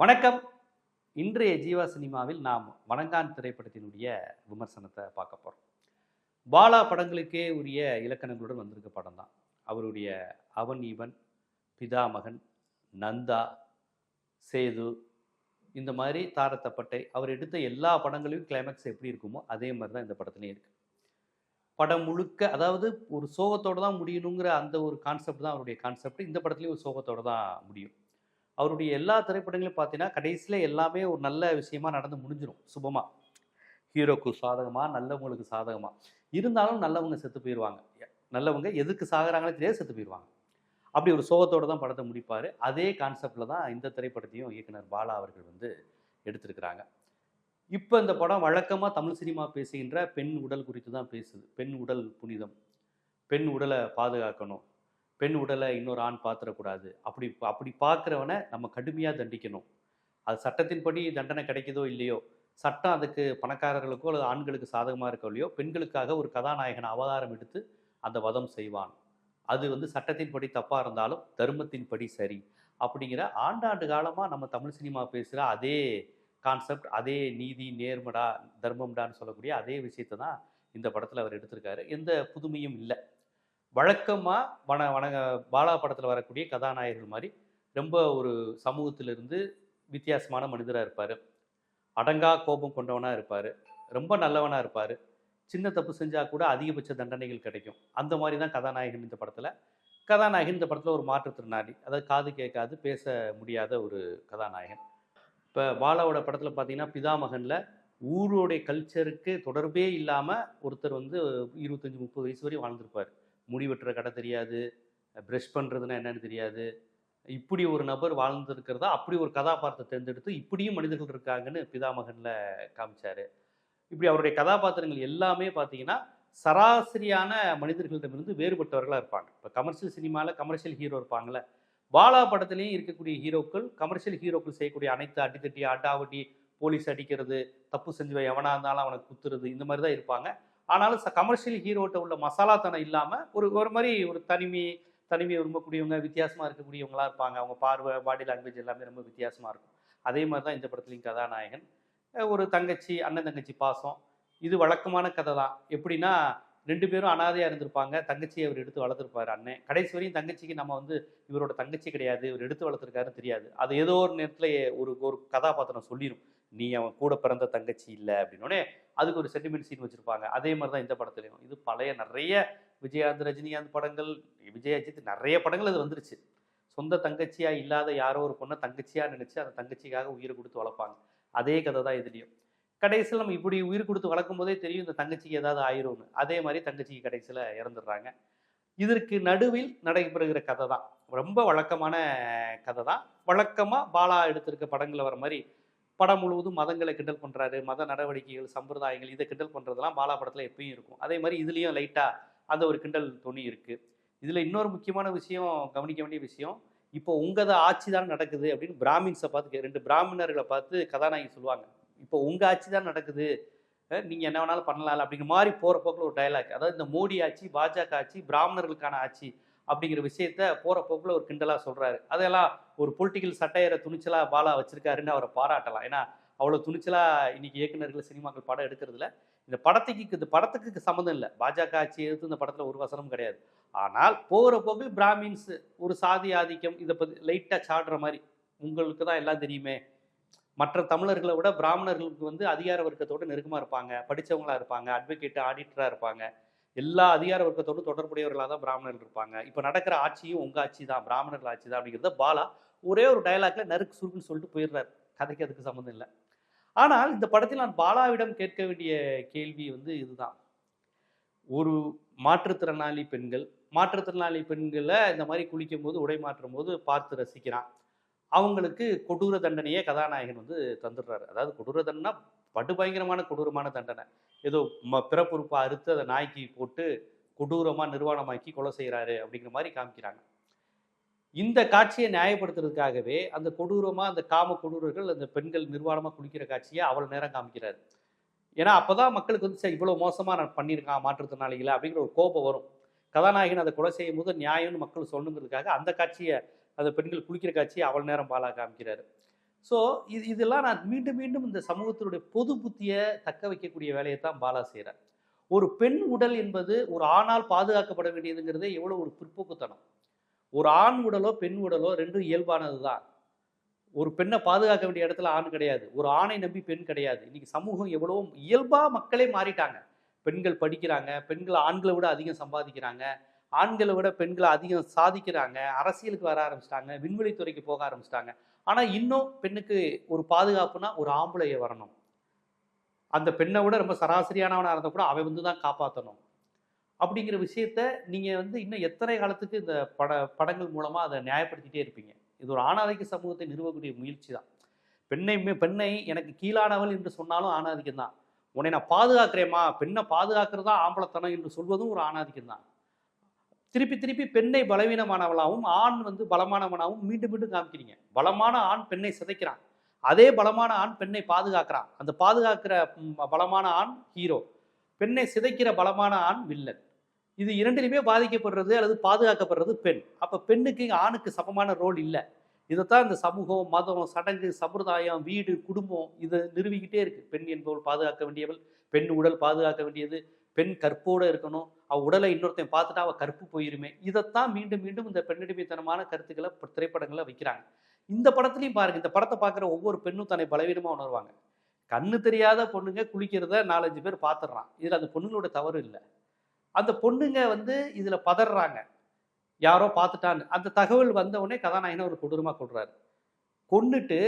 வணக்கம். இன்றைய ஜீவா சினிமாவில் நாம் வணங்கான் திரைப்படத்தினுடைய விமர்சனத்தை பார்க்க போகிறோம் பாலா படங்களுக்கே உரிய இலக்கணங்களுடன் வந்திருக்க படம் தான். அவருடைய அவன் இவன் பிதாமகன் நந்தா சேது இந்த மாதிரி தாரத்தப்பட்டை அவர் எடுத்த எல்லா படங்களையும் கிளைமேக்ஸ் எப்படி இருக்குமோ அதே மாதிரி தான் இந்த படத்துலேயும் இருக்குது படம் முழுக்க அதாவது ஒரு சோகத்தோடு தான் முடியணுங்கிற அந்த ஒரு கான்செப்ட் தான் அவருடைய கான்செப்ட் இந்த படத்துலேயும் ஒரு சோகத்தோடு தான் முடியும். அவருடைய எல்லா திரைப்படங்களையும் பார்த்தீங்கன்னா கடைசியில் எல்லாமே ஒரு நல்ல விஷயமா நடந்து முடிஞ்சிடும் சுபமாக ஹீரோக்கு சாதகமாக நல்லவங்களுக்கு சாதகமாக இருந்தாலும் நல்லவங்க செத்து போயிடுவாங்க நல்லவங்க எதுக்கு சாகிறாங்களே தெரியாது செத்து போயிடுவாங்க அப்படி ஒரு சோகத்தோடு தான் படத்தை முடிப்பார். அதே கான்செப்டில் தான் இந்த திரைப்படத்தையும் இயக்குனர் பாலா அவர்கள் வந்து எடுத்திருக்கிறாங்க. இப்போ இந்த படம் வழக்கமாக தமிழ் சினிமா பேசுகின்ற பெண் உடல் குறித்து தான் பேசுது. பெண் உடல் புனிதம். பெண் உடலை பாதுகாக்கணும். பெண் உடலை இன்னொரு ஆண் பாத்திரக்கூடாது அப்படி அப்படி பார்க்குறவனை நம்ம கடுமையாக தண்டிக்கணும். அது சட்டத்தின்படி தண்டனை கிடைக்குதோ இல்லையோ சட்டம் அதுக்கு பணக்காரர்களுக்கோ அல்லது ஆண்களுக்கு சாதகமாக இருக்கோ இல்லையோ பெண்களுக்காக ஒரு கதாநாயகன் அவதாரம் எடுத்து அந்த வதம் செய்வான். அது வந்து சட்டத்தின்படி தப்பாக இருந்தாலும் தர்மத்தின்படி சரி. அப்படிங்கிற ஆண்டாண்டு காலமாக நம்ம தமிழ் சினிமா பேசுகிற அதே கான்செப்ட் அதே நீதி நேர்மடா தர்மம்டான்னு சொல்லக்கூடிய அதே விஷயத்தை தான் இந்த படத்தில் அவர் எடுத்திருக்காரு. எந்த புதுமையும் இல்லை. வழக்கமாக வன வணங்க பாலா படத்தில் வரக்கூடிய கதாநாயகர்கள் மாதிரி ரொம்ப ஒரு சமூகத்திலிருந்து வித்தியாசமான மனிதராக இருப்பார். அடங்கா கோபம் கொண்டவனாக இருப்பார். ரொம்ப நல்லவனாக இருப்பார். சின்ன தப்பு செஞ்சால் கூட அதிகபட்ச தண்டனைகள் கிடைக்கும். அந்த மாதிரி தான் கதாநாயகன் இந்த படத்தில். கதாநாயகன் இந்த படத்தில் ஒரு மாற்றுத்திறனாளி. அதாவது காது கேட்காது பேச முடியாத ஒரு கதாநாயகன். இப்போ பாலாவோட படத்தில் பார்த்தீங்கன்னா பிதாமகனில் ஊரோடைய கல்ச்சருக்கு தொடர்பே இல்லாமல் ஒருத்தர் வந்து இருபத்தஞ்சி முப்பது வயசு வரையும் வாழ்ந்திருப்பார். முடி வெட்டுற கடை தெரியாது. ப்ரெஷ் பண்ணுறதுன்னா என்னன்னு தெரியாது. இப்படி ஒரு நபர் வாழ்ந்துருக்கிறதா அப்படி ஒரு கதாபாத்திரத்தை தேர்ந்தெடுத்து இப்படியும் மனிதர்கள் இருக்காங்கன்னு பிதாமகனில் காமிச்சார். இப்படி அவருடைய கதாபாத்திரங்கள் எல்லாமே பார்த்தீங்கன்னா சராசரியான மனிதர்களிடமிருந்து வேறுபட்டவர்களாக இருப்பாங்க. இப்போ கமர்ஷியல் சினிமாவில் கமர்ஷியல் ஹீரோ இருப்பாங்களே பாலா படத்துலேயும் இருக்கக்கூடிய ஹீரோக்கள் கமர்ஷியல் ஹீரோக்கள் செய்யக்கூடிய அனைத்து அடித்தட்டி அட்டாவட்டி போலீஸ் அடிக்கிறது தப்பு செஞ்சு எவனாக இருந்தாலும் அவனை குத்துறது இந்த மாதிரி தான் இருப்பாங்க. ஆனாலும் கமர்ஷியல் ஹீரோட்ட உள்ள மசாலாத்தனம் இல்லாமல் ஒரு ஒரு மாதிரி ஒரு தனிமை தனிமையை விரும்பக்கூடியவங்க வித்தியாசமாக இருக்கக்கூடியவங்களா இருப்பாங்க. அவங்க பார்வை பாடி லாங்குவேஜ் எல்லாமே ரொம்ப வித்தியாசமாக இருக்கும். அதே மாதிரி தான் இந்த படத்துலையும் கதாநாயகன். ஒரு தங்கச்சி அண்ணன் தங்கச்சி பாசம். இது வழக்கமான கதை தான். எப்படின்னா ரெண்டு பேரும் அனாதையாக இருந்திருப்பாங்க. தங்கச்சியை அவர் எடுத்து வளர்த்துருப்பார் அண்ணன் கடைசி வரையும் தங்கச்சிக்கு நம்ம வந்து இவரோட தங்கச்சி கிடையாது. இவர் எடுத்து வளர்த்துருக்காருன்னு தெரியாது. அது ஏதோ ஒரு நேரத்தில் ஒரு ஒரு கதாபாத்திரம் சொல்லிடும் நீ அவன் கூட பிறந்த தங்கச்சி இல்லை அப்படின்னோடனே அதுக்கு ஒரு சென்டிமெண்ட் சீன் வச்சுருப்பாங்க. அதே மாதிரி தான் இந்த படத்துலையும். இது பழைய நிறைய விஜயகாந்த் ரஜினிகாந்த் படங்கள் விஜய் அஜித் நிறைய படங்கள் அது வந்துருச்சு. சொந்த தங்கச்சியாக இல்லாத யாரோ ஒரு பொண்ணை தங்கச்சியாக நினச்சி அந்த தங்கச்சிக்காக உயிரை கொடுத்து வளர்ப்பாங்க. அதே கதை தான் இதுலேயும். கடைசியில் நம்ம இப்படி உயிர் கொடுத்து வளர்க்கும் போதே தெரியும் இந்த தங்கச்சிக்கு ஏதாவது ஆயிரும்னு. அதே மாதிரி தங்கச்சிக்கு கடைசியில் இறந்துடுறாங்க. இதற்கு நடுவில் நடைபெறுகிற கதை தான். ரொம்ப வழக்கமான கதை தான். வழக்கமாக பாலா எடுத்திருக்க படங்களில் வர மாதிரி படம் முழுவதும் மதங்களை கிண்டல் பண்ணுறாரு மத நடவடிக்கைகள் சம்பிரதாயங்கள் இதை கிண்டல் பண்ணுறதெல்லாம் பாலா படத்தில் எப்பயும் இருக்கும். அதே மாதிரி இதுலேயும் லைட்டாக அந்த ஒரு கிண்டல் துணி இருக்குது இதில் இன்னொரு முக்கியமான விஷயம் கவனிக்க வேண்டிய விஷயம் இப்போ உங்கள் ஆட்சி தான் நடக்குது அப்படின்னு பிராமின்ஸை பார்த்து ரெண்டு பிராமணர்களை பார்த்து கதாநாயகி சொல்லுவாங்க. இப்போ உங்கள் ஆட்சி தான் நடக்குது நீங்கள் என்ன வேணாலும் பண்ணலாம் அப்படிங்கிற மாதிரி போகிற போக்கில் ஒரு டயலாக் அதாவது இந்த மோடி ஆட்சி பாஜக ஆட்சி பிராமணர்களுக்கான ஆட்சி அப்படிங்கிற விஷயத்த போகிற போக்கில் ஒரு கிண்டலாக சொல்கிறாரு அதெல்லாம் ஒரு பொலிட்டிக்கல் சட்டையரை துணிச்சலாக பாலா வச்சுருக்காருன்னு அவரை பாராட்டலாம். ஏன்னா அவ்வளோ துணிச்சலாக இன்றைக்கி இயக்குநர்கள் சினிமாக்கள் படம் எடுக்கிறதுல இந்த படத்துக்கு இந்த படத்துக்கு சம்மந்தம் இல்லை. பாஜக ஆட்சி எதிர்த்து இந்த படத்தில் ஒரு வசனம் கிடையாது. ஆனால் போகிற போக்கில் பிராமின்ஸ் ஒரு சாதி ஆதிக்கம் இதை பற்றி லைட்டாக சாடுற மாதிரி உங்களுக்கு தான் எல்லாம் தெரியுமே. மற்ற தமிழர்களை விட பிராமணர்களுக்கு வந்து அதிகார வர்க்கத்தோடு நெருக்கமாக இருப்பாங்க. படித்தவங்களாக இருப்பாங்க. அட்வொகேட்டு ஆடிட்டராக இருப்பாங்க. எல்லா அதிகார வர்க்கத்தோடு தொடர்புடையவர்களாக தான் பிராமணர்கள் இருப்பாங்க. இப்போ நடக்கிற ஆட்சியும் உங்கள் ஆட்சி தான் பிராமணர்கள் ஆட்சி தான் அப்படிங்கிறத பாலா ஒரே ஒரு டயலாக்ல நறுக்கு சுருக்குன்னு சொல்லிட்டு போயிடுறாரு. கதைக்கு அதுக்கு சம்மந்தம் இல்லை. ஆனால் இந்த படத்தில் நான் பாலாவிடம் கேட்க வேண்டிய கேள்வி வந்து இதுதான். ஒரு மாற்றுத்திறனாளி பெண்கள் மாற்றுத்திறனாளி பெண்களை இந்த மாதிரி குளிக்கும் போது உடை மாற்றும் போது பார்த்து ரசிக்கிறான். அவங்களுக்கு கொடூர தண்டனையே கதாநாயகன் வந்து தந்துடுறாரு. அதாவது கொடூர தண்டனை படுபயங்கரமான கொடூரமான தண்டனை. ஏதோ ம பிறப்புறுப்பை அறுத்து அதை நாய்க்கு போட்டு கொடூரமாக நிர்வாணமாக்கி கொலை செய்கிறாரு அப்படிங்கிற மாதிரி காமிக்கிறாங்க. இந்த காட்சியை நியாயப்படுத்துறதுக்காகவே அந்த கொடூரமாக அந்த காம கொடூரர்கள் அந்த பெண்கள் நிர்வாணமாக குளிக்கிற காட்சியை அவ்வளவு நேரம் காமிக்கிறாரு. ஏன்னா அப்போ தான் மக்களுக்கு வந்து சார் இவ்வளோ மோசமாக நான் பண்ணியிருக்கான் மாற்றுத்திறனாளிகளை அப்படிங்கிற ஒரு கோபம் வரும். கதாநாயகன் அதை கொலை செய்யும் போது நியாயம்னு மக்கள் சொல்லணுங்கிறதுக்காக அந்த காட்சியை அந்த பெண்கள் குளிக்கிற காட்சியை அவ்வளோ நேரம் பாலாக காமிக்கிறாரு. ஸோ இது இதெல்லாம் நான் மீண்டும் மீண்டும் இந்த சமூகத்தினுடைய பொது புத்தியை தக்க வைக்கக்கூடிய வேலையை தான் பாலா செய்கிறார் ஒரு பெண் உடல் என்பது ஒரு ஆணால் பாதுகாக்கப்பட வேண்டியதுங்கிறதே எவ்வளோ ஒரு பிற்போக்குத்தனம். ஒரு ஆண் உடலோ பெண் உடலோ ரெண்டும் இயல்பானது தான் ஒரு பெண்ணை பாதுகாக்க வேண்டிய இடத்துல ஆண் கிடையாது. ஒரு ஆணை நம்பி பெண் கிடையாது. இன்னைக்கு சமூகம் எவ்வளோ இயல்பாக மக்களே மாறிட்டாங்க. பெண்கள் படிக்கிறாங்க பெண்கள் ஆண்களை விட அதிகம் சம்பாதிக்கிறாங்க ஆண்களை விட பெண்களை அதிகம் சாதிக்கிறாங்க அரசியலுக்கு வர ஆரம்பிச்சிட்டாங்க விண்வெளி துறைக்கு போக ஆரம்பிச்சிட்டாங்க. ஆனா இன்னும் பெண்ணுக்கு ஒரு பாதுகாப்புனா ஒரு ஆம்பளைய வரணும். அந்த பெண்ணை விட ரொம்ப சராசரியானவனாக இருந்தால் கூட அவன் வந்து தான் காப்பாற்றணும் அப்படிங்கிற விஷயத்த நீங்கள் வந்து இன்னும் எத்தனை காலத்துக்கு இந்த பட படங்கள் மூலமாக அதை நியாயப்படுத்திட்டே இருப்பீங்க? இது ஒரு ஆணாதிக்க சமூகத்தை நிறுவக்கூடிய முயற்சி தான். பெண்ணை பெண்ணை எனக்கு கீழானவள் என்று சொன்னாலும் ஆணாதிக்கம் தான். உன்னை நான் பாதுகாக்கிறேம்மா. பெண்ணை பாதுகாக்கிறதா ஆம்பளத்தனம் என்று சொல்வதும் ஒரு ஆணாதிக்கம் தான். திருப்பி திருப்பி பெண்ணை பலவீனமானவளாகவும் ஆண் வந்து பலமானவனாகவும் மீண்டும் மீண்டும் காமிக்கிறீங்க. பலமான ஆண் பெண்ணை சிதைக்கிறான். அதே பலமான ஆண் பெண்ணை பாதுகாக்கிறான். அந்த பாதுகாக்கிற பலமான ஆண் ஹீரோ. பெண்ணை சிதைக்கிற பலமான ஆண் வில்லன். இது இரண்டிலுமே பாதிக்கப்படுறது அல்லது பாதுகாக்கப்படுறது பெண். அப்போ பெண்ணுக்கு ஆணுக்கு சமமான ரோல் இல்லை. இதைத்தான் இந்த சமூகம் மதம் சடங்கு சம்பிரதாயம் வீடு குடும்பம் இதை நிறுவிக்கிட்டே இருக்கு. பெண் என்பவள் பாதுகாக்க வேண்டியவள் பெண் உடல் பாதுகாக்க வேண்டியது பெண் கற்போட இருக்கணும். அவள் உடலை இன்னொருத்தன் பார்த்துட்டா அவள் கற்பு போயிருமே. இதைத்தான் மீண்டும் மீண்டும் இந்த பெண்ணடிமைத்தனமான கருத்துக்களை திரைப்படங்களை வைக்கிறாங்க. இந்த படத்துலையும் பாருங்க இந்த படத்தை பார்க்குற ஒவ்வொரு பெண்ணும் தன்னை பலவீனமாக உணர்வாங்க. கண்ணு தெரியாத பொண்ணுங்க குளிக்கிறத நாலஞ்சு பேர் பார்த்துடுறான். இதில் அந்த பொண்ணுங்களோட தவறு இல்லை. அந்த பொண்ணுங்க வந்து இதில் பதறாங்க. யாரோ பார்த்துட்டான்னு. அந்த தகவல் வந்தவுடனே உடனே கதாநாயகனை ஒரு கொடூரமாக கொள்றாரு கொன்னுட்டு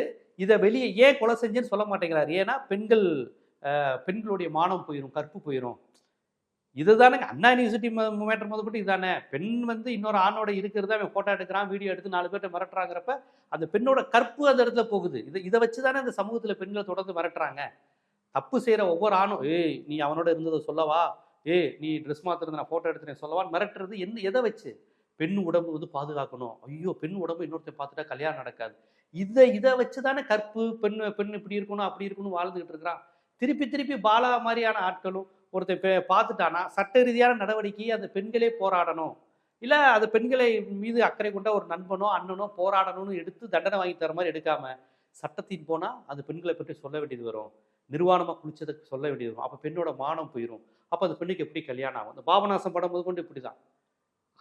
இதை வெளியே ஏன் கொலை செஞ்சேன்னு சொல்ல மாட்டேங்கிறார். ஏன்னா பெண்கள் பெண்களுடைய மானம் போயிடும் கற்பு போயிடும் இதுதானங்க அண்ணா யூனிவர்சிட்டி மேட்டர் முதல்பட்டு இதுதானே பெண் வந்து இன்னொரு ஆணோட இருக்கிறத அவன் ஃபோட்டோ எடுக்கிறான் வீடியோ எடுத்து நாலு பேர்ட்ட மிரட்டுறாங்கிறப்ப அந்த பெண்ணோட கற்பு அந்த இடத்துல போகுது. இதை இதை வச்சு தானே இந்த சமூகத்தில் பெண்களை தொடர்ந்து மிரட்டுறாங்க. தப்பு செய்கிற ஒவ்வொரு ஆணும் ஏய் நீ அவனோட இருந்ததை சொல்லவா? ஏய் நீ ட்ரெஸ் மாத்திருந்த நான் ஃபோட்டோ எடுத்துறேன் சொல்லவான்னு மிரட்டுறது என்ன எதை வச்சு? பெண் உடம்பு வந்து பாதுகாக்கணும். ஐயோ பெண் உடம்பு இன்னொருத்தன் பார்த்துட்டா கல்யாணம் நடக்காது. இதை இதை வச்சு தானே கற்பு பெண் பெண் இப்படி இருக்கணும் அப்படி இருக்கணும் வாழ்ந்துகிட்டு இருக்கிறான். திருப்பி திருப்பி பாலா மாதிரியான ஆட்களும் ஒருத்தன் பெ- பார்த்துட்டானா சட்ட ரீதியான நடவடிக்கையை அந்த பெண்களே போராடணும். இல்லை அது பெண்களை மீது அக்கறை கொண்ட ஒரு நண்பனோ அண்ணனோ போராடணும்னு எடுத்து தண்டனை வாங்கி தர மாதிரி எடுக்காம சட்டத்தின் போனால் அது பெண்களை பற்றி சொல்ல வேண்டியது வரும். நிர்வாணமாக குளிச்சதுக்கு சொல்ல வேண்டியது வரும். அப்போ பெண்ணோட மானம் போயிடும் அப்போ அந்த பெண்ணுக்கு எப்படி கல்யாணம் ஆகும்? அந்த பாபநாசம் படம் போது கொண்டு இப்படி தான்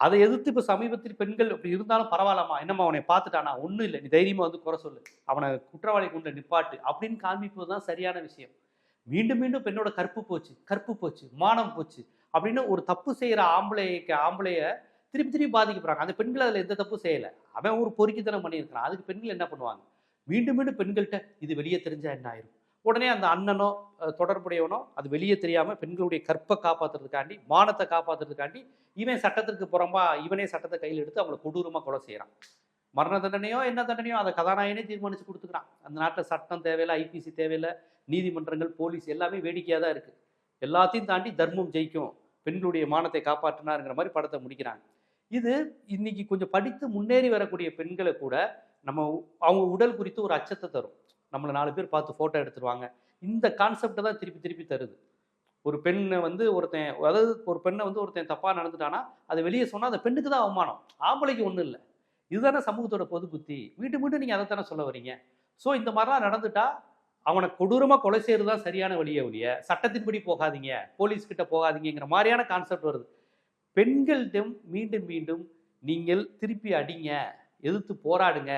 அதை எதிர்த்து இப்போ சமீபத்தில் பெண்கள் அப்படி இருந்தாலும் பரவாயில்லம்மா என்னம்மா அவனை பார்த்துட்டானா? ஒன்றும் இல்லை. நீ தைரியமாக வந்து குறை சொல்லு. அவனை குற்றவாளி கொண்டு நிப்பாட்டு அப்படின்னு காண்பிப்பது தான் சரியான விஷயம். மீண்டும் மீண்டும் பெண்ணோட கற்பு போச்சு கற்பு போச்சு மானம் போச்சு அப்படின்னு ஒரு தப்பு செய்கிற ஆம்பளைக்கு ஆம்பளைய திருப்பி திருப்பி பாதிக்கப்படுறாங்க. அந்த பெண்கள் அதில் எந்த தப்பும் செய்யலை. அவன் ஒரு பொறுக்கித்தனம் பண்ணியிருக்கிறான். அதுக்கு பெண்கள் என்ன பண்ணுவாங்க? மீண்டும் மீண்டும் பெண்கள்கிட்ட இது வெளியே தெரிஞ்சால் என்ன ஆயிரும்? உடனே அந்த அண்ணனோ தொடர்புடையவனோ அது வெளியே தெரியாமல் பெண்களுடைய கற்பை காப்பாற்றுறதுக்காண்டி மானத்தை காப்பாற்றுறதுக்காண்டி இவன் சட்டத்திற்கு புறம்பா இவனே சட்டத்தை கையில் எடுத்து அவங்களை கொடூரமாக கொலை செய்கிறான் மரண தண்டனையோ என்ன தண்டனையோ அதை கதாநாயகனே தீர்மானித்து கொடுத்துக்கிறான். அந்த நாட்டில் சட்டம் தேவையில்லை ஐபிசி தேவையில்லை நீதிமன்றங்கள் போலீஸ் எல்லாமே வேடிக்கையாக தான் இருக்குது எல்லாத்தையும் தாண்டி தர்மம் ஜெயிக்கும். பெண்களுடைய மானத்தை காப்பாற்றினாருங்கிற மாதிரி படத்தை முடிக்கிறாங்க. இது இன்னைக்கு கொஞ்சம் படித்து முன்னேறி வரக்கூடிய பெண்களை கூட நம்ம அவங்க உடல் குறித்து ஒரு அச்சத்தை தரும். நம்மளை நாலு பேர் பார்த்து ஃபோட்டோ எடுத்துருவாங்க. இந்த கான்செப்டை தான் திருப்பி திருப்பி தருது. ஒரு பெண்ணை வந்து ஒருத்தன் அதாவது ஒரு பெண்ணை வந்து ஒருத்தன் தப்பாக நடந்துட்டானா அதை வெளியே சொன்னால் அந்த பெண்ணுக்கு தான் அவமானம். ஆம்பளைக்கு ஒன்றும் இல்லை. இதுதானே சமூகத்தோட பொது புத்தி. மீண்டும் மீண்டும் நீங்கள் அதை தானே சொல்ல வரீங்க ஸோ இந்த மாதிரிலாம் நடந்துட்டா அவனை கொடூரமாக கொலை செய்கிறது தான் சரியான வழியே ஒழிய சட்டத்தின்படி போகாதீங்க போலீஸ் கிட்ட போகாதீங்கிற மாதிரியான கான்செப்ட் வருது. பெண்கள்டும் மீண்டும் மீண்டும் நீங்கள் திருப்பி அடிங்க எதிர்த்து போராடுங்க.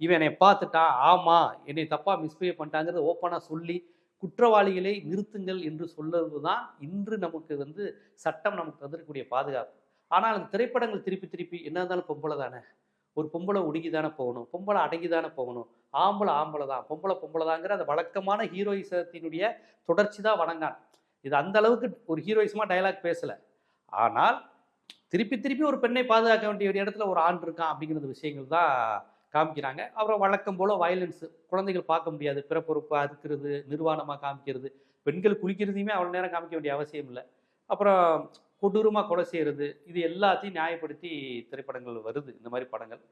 இவன் என்னை பார்த்துட்டான் ஆமா என்னை தப்பாக மிஸ்பிஹேவ் பண்ணிட்டாங்கிறத ஓப்பனாக சொல்லி குற்றவாளிகளை நிறுத்துங்கள் என்று சொல்லுவது தான் இன்று நமக்கு வந்து சட்டம் நமக்கு தந்திருக்கக்கூடிய பாதுகாப்பு. ஆனால் அந்த திரைப்படங்கள் திருப்பி திருப்பி என்ன இருந்தாலும் பொம்பளை தானே ஒரு பொம்பளை ஒடுங்கி தானே போகணும் பொம்பளை அடங்கி தானே போகணும். ஆம்பளை ஆம்பளை தான் பொம்பளை பொம்பளை தாங்கிற அந்த வழக்கமான ஹீரோயிசத்தினுடைய தொடர்ச்சி தான் வணங்கான். இது அந்த அளவுக்கு ஒரு ஹீரோயிசமாக டயலாக் பேசலை. ஆனால் திருப்பி திருப்பி ஒரு பெண்ணை பாதுகாக்க வேண்டிய ஒரு இடத்துல ஒரு ஆண் இருக்கான் அப்படிங்கிற விஷயங்கள் தான் காமிக்கிறாங்க. அப்புறம் வழக்கம் போல் வயலன்ஸ் குழந்தைகள் பார்க்க முடியாது பிறப்பொறுப்பாக இருக்கிறது நிர்வாணமாக காமிக்கிறது பெண்கள் குளிக்கிறதையுமே அவ்வளோ நேரம் காமிக்க வேண்டிய அவசியம் இல்லை. அப்புறம் கொடூரமாக கொலை செய்கிறது இது எல்லாத்தையும் நியாயப்படுத்தி திரைப்படங்கள் வருது இந்த மாதிரி படங்கள்.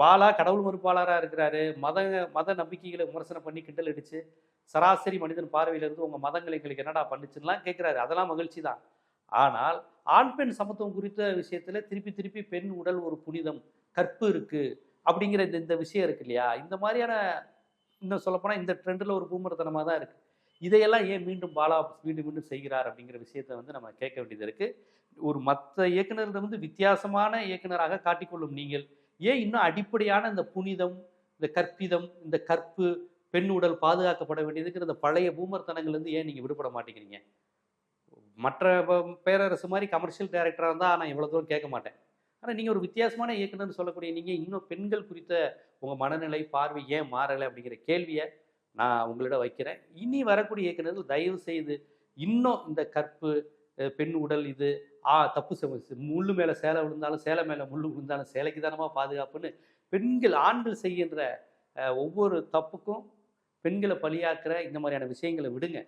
பாலா கடவுள் மறுப்பாளராக இருக்கிறாரு. மத மத நம்பிக்கைகளை விமர்சனம் பண்ணி கிண்டல் அடித்து சராசரி மனிதன் பார்வையிலிருந்து உங்கள் மதங்கள் எங்களுக்கு என்னடா பண்ணுச்சுன்னுலாம் கேட்குறாரு அதெல்லாம் மகிழ்ச்சி தான். ஆனால் ஆண் பெண் சமத்துவம் குறித்த விஷயத்தில் திருப்பி திருப்பி பெண் உடல் ஒரு புனிதம் கற்பு இருக்குது அப்படிங்கிற இந்த இந்த விஷயம் இருக்கு இல்லையா? இந்த மாதிரியான இன்னும் சொல்லப்போனால் இந்த ட்ரெண்டில் ஒரு பூமரத்தனமாக தான் இருக்குது இதையெல்லாம் ஏன் மீண்டும் பாலா மீண்டும் மீண்டும் செய்கிறார் அப்படிங்கிற விஷயத்தை வந்து நம்ம கேட்க வேண்டியது இருக்குது ஒரு மற்ற இயக்குனர்கள் வந்து வித்தியாசமான இயக்குனராக காட்டிக்கொள்ளும் நீங்கள் ஏன் இன்னும் அடிப்படையான இந்த புனிதம் இந்த கற்பிதம் இந்த கற்பு பெண் உடல் பாதுகாக்கப்பட வேண்டியதுங்கிற இந்த பழைய பூமர்த்தனங்கள்லேருந்து ஏன் நீங்கள் விடுபட மாட்டேங்கிறீங்க? மற்ற பேரரசு மாதிரி கமர்ஷியல் டேரக்டராக இருந்தால் நான் இவ்வளோ தூரம் கேட்க மாட்டேன். ஆனால் நீங்கள் ஒரு வித்தியாசமான இயக்குனர்னு சொல்லக்கூடிய நீங்கள் இன்னும் பெண்கள் குறித்த உங்கள் மனநிலை பார்வை ஏன் மாறலை அப்படிங்கிற கேள்வியை நான் உங்களிடம் வைக்கிறேன். இனி வரக்கூடிய இயக்குநர்கள் தயவு செய்து இன்னும் இந்த கற்பு பெண் உடல் இது ஆ தப்பு செ- முள்ளு மேலே சேலை விழுந்தாலும் சேலை மேலே முள்ளு விழுந்தாலும் சேலைக்கு தானமாக பாதுகாப்புன்னு பெண்கள் ஆண்கள் செய்கின்ற ஒவ்வொரு தப்புக்கும் பெண்களை பலியாக்குற இந்த மாதிரியான விஷயங்களை விடுங்க.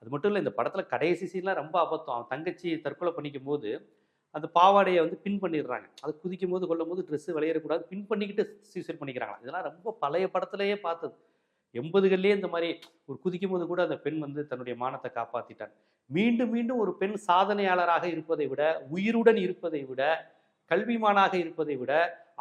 அது மட்டும் இல்லை இந்த படத்தில் கடைசி சீன்லாம் ரொம்ப அபத்தம். அவன் தங்கச்சி தற்கொலை பண்ணிக்கும் போது அந்த பாவாடையை வந்து பின் பண்ணிடுறாங்க. அது குதிக்கும் போது கொள்ளும் போது ட்ரெஸ்ஸு விளையிடக்கூடாது பின் பண்ணிக்கிட்டு சூசைட் பண்ணிக்கிறாங்க இதெல்லாம் ரொம்ப பழைய படத்துலையே பார்த்தது. எண்பதுகள்லேயே இந்த மாதிரி ஒரு குதிக்கும் போது கூட அந்த பெண் வந்து தன்னுடைய மானத்தை காப்பாற்றிட்டான் மீண்டும் மீண்டும் ஒரு பெண் சாதனையாளராக இருப்பதை விட உயிருடன் இருப்பதை விட கல்விமானாக இருப்பதை விட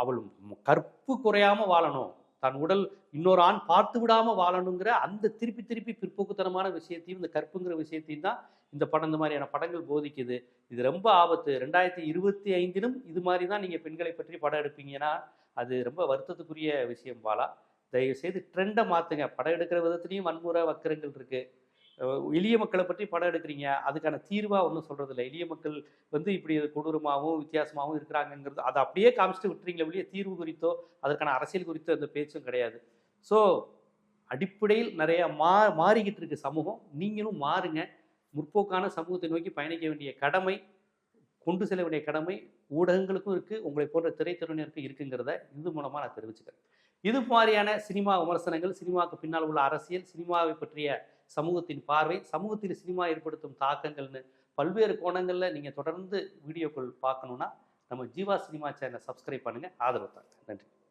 அவள் கற்பு குறையாம வாழணும். தன் உடல் இன்னொரு ஆண் பார்த்து விடாம வாழணுங்கிற அந்த திருப்பி திருப்பி பிற்போக்குத்தனமான விஷயத்தையும் இந்த கற்புங்கிற விஷயத்தையும் தான் இந்த படம் இந்த மாதிரியான படங்கள் போதிக்குது. இது ரொம்ப ஆபத்து. ரெண்டாயிரத்தி இருபத்தி ஐந்திலும் இது மாதிரி தான் நீங்கள் பெண்களை பற்றி படம் எடுப்பீங்கன்னா அது ரொம்ப வருத்தத்துக்குரிய விஷயம் பாலா. தயவு செய்து ட்ரெண்டை மாற்றுங்க படம் எடுக்கிற விதத்துலையும் வன்முறை வக்கரங்கள் இருக்குது எளிய மக்களை பற்றி படம் எடுக்கிறீங்க. அதுக்கான தீர்வாக ஒன்றும் சொல்கிறது இல்லை எளிய மக்கள் வந்து இப்படி கொடூரமாகவும் வித்தியாசமாகவும் இருக்கிறாங்கங்கிறது அதை அப்படியே காமிச்சிட்டு விட்டுறீங்களே வெளியே தீர்வு குறித்தோ அதற்கான அரசியல் குறித்தோ அந்த பேச்சும் கிடையாது. ஸோ அடிப்படையில் நிறைய மா மாறிக்கிட்டு இருக்கு சமூகம். நீங்களும் மாறுங்க. முற்போக்கான சமூகத்தை நோக்கி பயணிக்க வேண்டிய கடமை கொண்டு செல்ல வேண்டிய கடமை ஊடகங்களுக்கும் இருக்குது உங்களை போன்ற திரைத்துறையினருக்கும் இருக்குங்கிறத இது மூலமாக நான் தெரிவிச்சுக்கிறேன். இது மாதிரியான சினிமா விமர்சனங்கள் சினிமாவுக்கு பின்னால் உள்ள அரசியல் சினிமாவை பற்றிய சமூகத்தின் பார்வை சமூகத்தில் சினிமா ஏற்படுத்தும் தாக்கங்கள்னு பல்வேறு கோணங்களில் நீங்கள் தொடர்ந்து வீடியோக்கள் பார்க்கணுன்னா நம்ம ஜீவா சினிமா சேனலை சப்ஸ்கிரைப் பண்ணுங்கள் ஆதரவு தாங்க. நன்றி.